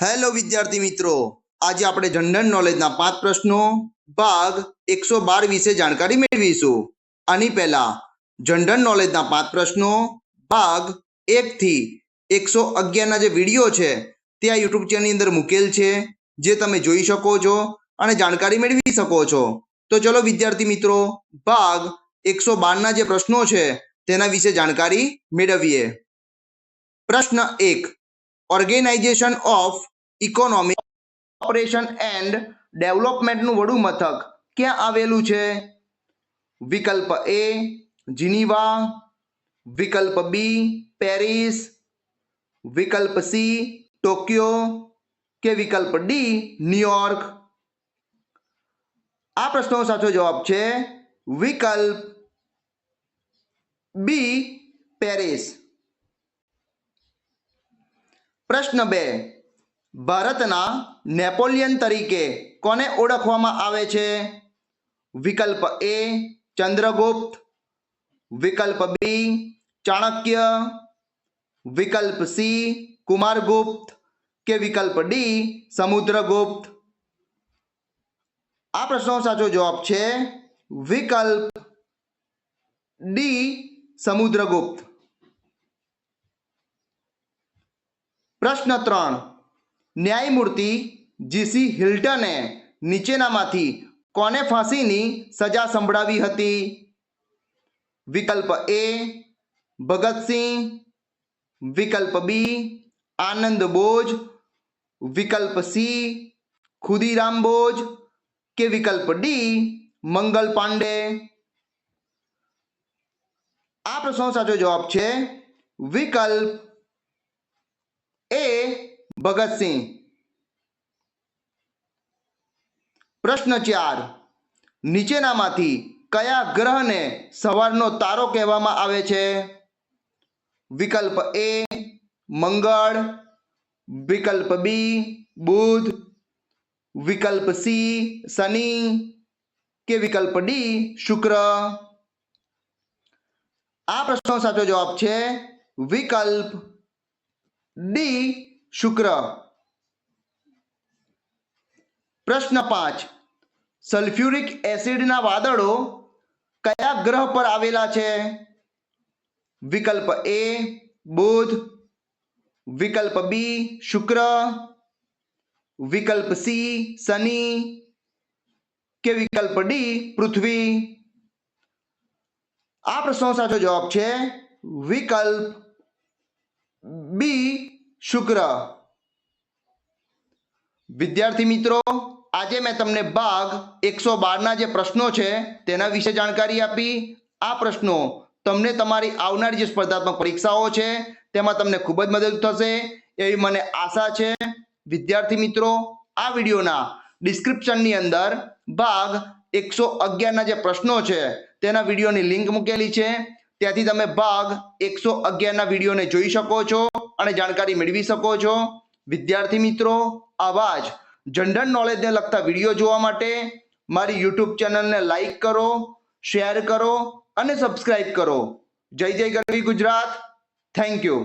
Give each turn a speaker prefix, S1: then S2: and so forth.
S1: Hello વિદ્યાર્થી મિત્રો. આજે આપણે જનરલ નોલેજના પાંચ પ્રશ્નો, ભાગ એકસો બાર વિશે જાણકારી મેળવીશું. આની પહેલા જનરલ નોલેજના પાંચ પ્રશ્નો, ભાગ એક થી એકસો અગિયારના જે વીડિયો છે, તે આ યુટ્યુબ ચેનલની અંદર મૂકેલ છે, જે તમે જોઈ શકો છો અને જાણકારી મેળવી શકો છો. તો ચલો, વિદ્યાર્થી મિત્રો, ભાગ એકસો બારના જે પ્રશ્નો છે, તેના વિશે જાણકારી મેળવીએ. પ્રશ્ન એક organisation of economic operation and ડેવલપમેન્ટનું વડું મથક ક્યાં આવેલું છે? વિકલ્પ એ, જીનીવા. વિકલ્પ બી, પેરિસ. વિકલ્પ સી, ટોક્યો. કે વિકલ્પ ડી, ન્યુયોર્ક? આ પ્રશ્નનો સાચો જવાબ છે વિકલ્પ બી, પેરિસ. પ્રશ્ન બે. ભારતના નેપોલિયન તરીકે કોને ઓળખવામાં આવે છે? વિકલ્પ એ ચંદ્રગુપ્ત, વિકલ્પ બી ચાણક્ય, વિકલ્પ સી કુમારગુપ્ત કે વિકલ્પ ડી સમુદ્રગુપ્ત? આ પ્રશ્નનો સાચો જવાબ છે વિકલ્પ ડી સમુદ્રગુપ્ત. પ્રશ્ન ત્રણ. ન્યાયમૂર્તિ જીસી હિલ્ટને નીચેનામાંથી કોને ફાંસીની સજા સંભળાવી હતી? વિકલ્પ એ, ભગતસિંહ. વિકલ્પ બી, આનંદ બોજ વિકલ્પ સી, ખુદીરામ બોજ કે વિકલ્પ ડી, મંગલ પાંડે. આ પ્રશ્નનો સાચો જવાબ છે વિકલ્પ ભગતસિંહ પ્રશ્ન ચાર. નીચેનામાંથી કયા ગ્રહને સવારનો તારો કહેવામાં આવે છે? વિકલ્પ એ, મંગળ. વિકલ્પ બી, બુધ. વિકલ્પ સી, શનિ. કે વિકલ્પ ડી, શુક્ર. આ પ્રશ્નનો સાચો જવાબ છે વિકલ્પ ડી શુક્ર. પ્રશ્ન પાંચ. સલ્ફ્યુરિક એસિડના વાદળો કયા ગ્રહ પર આવેલા છે? વિકલ્પ એ, બુધ. વિકલ્પ બી, શુક્ર. વિકલ્પ સી, શનિ. કે વિકલ્પ ડી, પૃથ્વી. આ પ્રશ્નનો સાચો જવાબ છે વિકલ્પ બી શુક્ર. વિદ્યાર્થી મિત્રો, આજે મેં તમને ભાગ એકસો બારના જે પ્રશ્નો છે, તેના વિશે જાણકારી આપી. આ પ્રશ્નો તમને તમારી આવનારી જે સ્પર્ધાત્મક પરીક્ષાઓ છે, તેમાં તમને ખૂબ જ મદદ થશે એવી મને આશા છે. વિદ્યાર્થી મિત્રો, આ વિડીયોના ડિસ્ક્રિપ્શનની અંદર ભાગ એકસો અગિયારના જે પ્રશ્નો છે, તેના વિડીયોની લિંક મૂકેલી છે. ત્યાંથી તમે ભાગ એકસો અગિયારના વિડીયોને જોઈ શકો છો અને જાણકારી મેળવી શકો છો. વિદ્યાર્થી મિત્રો, આવા જ જનરલ નોલેજને લગતા વીડિયો જોવા માટે મારી યુટ્યુબ ચેનલને લાઈક કરો શેર કરો અને સબસ્ક્રાઈબ કરો. જય જય ગરવી ગુજરાત. Thank you